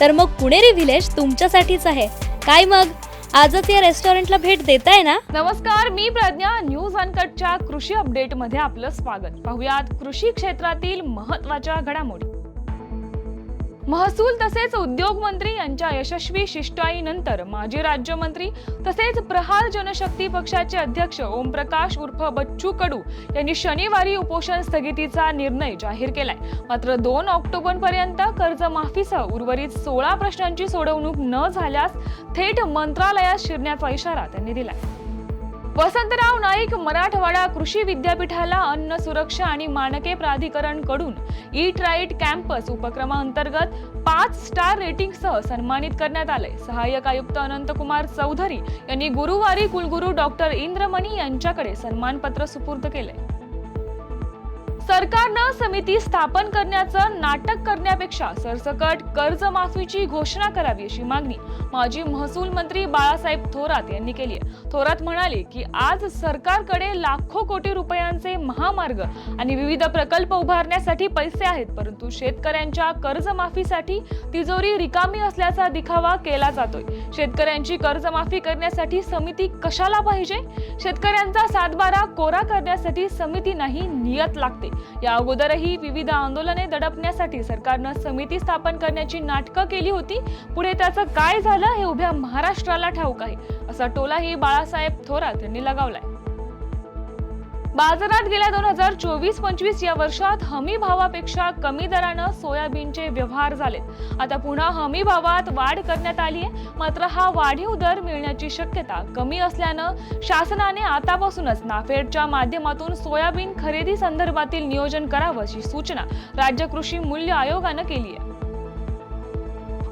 तर मग पुणेरी व्हिलेज तुमच्यासाठीच आहे. काय मग? आजच या रेस्टॉरंटला भेट देताय ना? नमस्कार मी प्रज्ञा. न्यूज अनकटच्या कृषी अपडेटमध्ये आपलं स्वागत. पाहुयात कृषी क्षेत्रातील महत्त्वाच्या घडामोडी. महसूल तसेच उद्योग मंत्री यांच्या यशस्वी शिष्टाईनंतर माजी राज्यमंत्री तसेच प्रहार जनशक्ती पक्षाचे अध्यक्ष ओमप्रकाश उर्फ बच्चू कडू यांनी शनिवारी उपोषण स्थगितीचा निर्णय जाहीर केलाय. मात्र दोन ऑक्टोबरपर्यंत कर्जमाफीसह उर्वरित सोळा प्रश्नांची सोडवणूक न झाल्यास थेट मंत्रालयात शिरण्याचा इशारा त्यांनी दिलाय. वसंतराव नाईक मराठवाडा कृषी विद्यापीठाला अन्न सुरक्षा आणि मानके प्राधिकरणकडून ईट राईट कॅम्पस उपक्रमाअंतर्गत पाच स्टार रेटिंगसह सन्मानित करण्यात आले सहाय्यक आयुक्त अनंतकुमार चौधरी यांनी गुरुवारी कुलगुरू डॉक्टर इंद्रमणी यांच्याकडे सन्मानपत्र सुपूर्द केले सरकारनं समिती स्थापन करण्याचं नाटक करण्यापेक्षा सरसकट कर्जमाफीची घोषणा करावी अशी मागणी माजी महसूल मंत्री बाळासाहेब थोरात यांनी केली आहे. थोरात म्हणाले की आज सरकारकडे लाखो कोटी रुपयांचे महामार्ग आणि विविध प्रकल्प उभारण्यासाठी पैसे आहेत परंतु शेतकऱ्यांच्या कर्जमाफीसाठी तिजोरी रिकामी असल्याचा दिखावा केला जातोय. शेतकऱ्यांची कर्जमाफी करण्यासाठी समिती कशाला पाहिजे? शेतकऱ्यांचा सातबारा कोरा करण्यासाठी समिती नाही नियत लागते. या अगोदरही विविध आंदोलने दडपण्यासाठी सरकारनं समिती स्थापन करण्याची नाटकं केली होती. पुढे त्याचं काय झालं हे उभ्या महाराष्ट्राला ठाऊक आहे. असा टोलाही बाळासाहेब थोरात यांनी लगावलाय. बाजारात गेल्या दोन हजार चोवीस पंचवीस या वर्षात हमी भावापेक्षा कमी दरानं सोयाबीनचे व्यवहार झालेत. आता पुन्हा हमी भावात वाढ करण्यात आली आहे. मात्र हा वाढीव दर मिळण्याची शक्यता कमी असल्यानं शासनाने आतापासूनच नाफेडच्या माध्यमातून सोयाबीन खरेदी संदर्भातील नियोजन करावं अशी सूचना राज्य कृषी मूल्य आयोगानं केली आहे.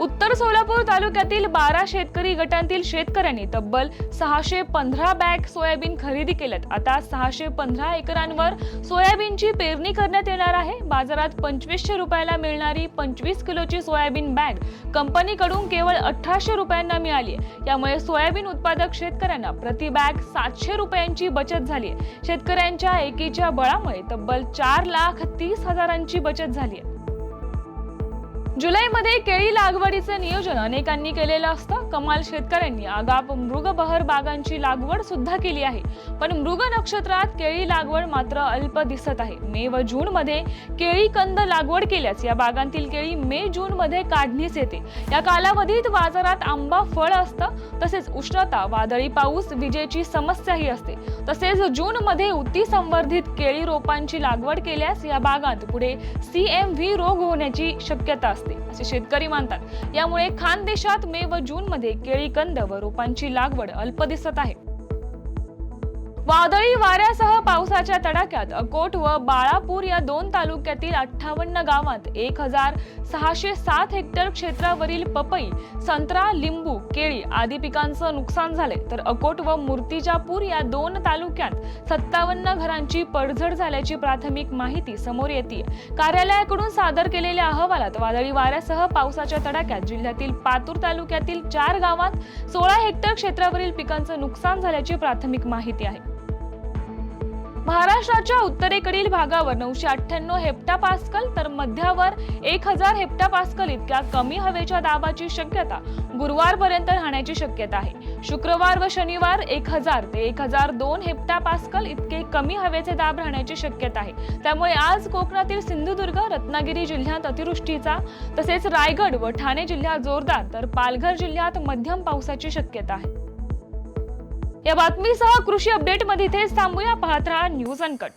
उत्तर सोलापूर तालुक्यातील बारा शेतकरी गटांतील शेतकऱ्यांनी तब्बल सहाशे पंधरा बॅग सोयाबीन खरेदी केल्यात. आता सहाशे पंधरा एकरांवर सोयाबीनची पेरणी करण्यात येणार आहे. बाजारात पंचवीसशे रुपयाला मिळणारी पंचवीस किलोची सोयाबीन बॅग कंपनीकडून केवळ अठराशे रुपयांना मिळाली आहे. यामुळे सोयाबीन उत्पादक शेतकऱ्यांना प्रति बॅग सातशे रुपयांची बचत झाली आहे. शेतकऱ्यांच्या एकीच्या बळामुळे तब्बल चार लाख तीस हजारांची बचत झाली आहे. जुलैमध्ये केळी लागवडीचं नियोजन अनेकांनी केलेलं असतं. कमाल शेतकऱ्यांनी आगाप मृगबहर बागांची लागवड सुद्धा केली आहे. पण मृग नक्षत्रात केळी लागवड मात्र अल्प दिसत आहे. मे व जून मध्ये केळी कंद लागवड केल्यास या बागांतील केळी मे जून मध्ये काढणीस येते. या कालावधीत बाजारात आंबा फळ असतं. तसेच उष्णता वादळी पाऊस विजेची समस्याही असते. तसेच जून मध्ये उती संवर्धित केळी रोपांची लागवड केल्यास या बागांत पुढे सी एम व्ही रोग होण्याची शक्यता असते. असे शेतकरी मानतात. यामुळे खानदेशात मे व जून मध्ये केळी कंद व रोपांची लागवड अल्प दिसत आहे. वादळी वाऱ्यासह पावसाच्या तडाख्यात अकोट व बाळापूर या दोन तालुक्यातील अठ्ठावन्न गावात एक हजार सहाशे सात हेक्टर क्षेत्रावरील पपई संत्रा लिंबू केळी आदी पिकांचं नुकसान झाले तर अकोट व मूर्तिजापूर या दोन तालुक्यात सत्तावन्न घरांची पडझड झाल्याची प्राथमिक माहिती समोर येते. कार्यालयाकडून सादर केलेल्या अहवालात वादळी वाऱ्यासह पावसाच्या तडाख्यात जिल्ह्यातील पातूर तालुक्यातील चार गावात सोळा हेक्टर क्षेत्रावरील पिकांचं नुकसान झाल्याची प्राथमिक माहिती आहे. महाराष्ट्राच्या उत्तरेकडील भागावर नऊशे अठ्ठ्याण्णव हेप्टा पास्कल तर मध्यावर एक हजार हेप्टापास्कल इतक्या कमी हवेच्या दाबाची शक्यता गुरुवारपर्यंत राहण्याची शक्यता आहे. शुक्रवार व शनिवार एक हजार ते एक हजार दोन हेप्टा पास्कल इतके कमी हवेचे दाब राहण्याची शक्यता आहे. त्यामुळे आज कोकणातील सिंधुदुर्ग रत्नागिरी जिल्ह्यात अतिवृष्टीचा तसेच रायगड व ठाणे जिल्ह्यात जोरदार तर पालघर जिल्ह्यात मध्यम पावसाची शक्यता आहे. या बातमीसह कृषी अपडेटमध्ये इथेच थांबूया. पाहत राहा न्यूज अनकट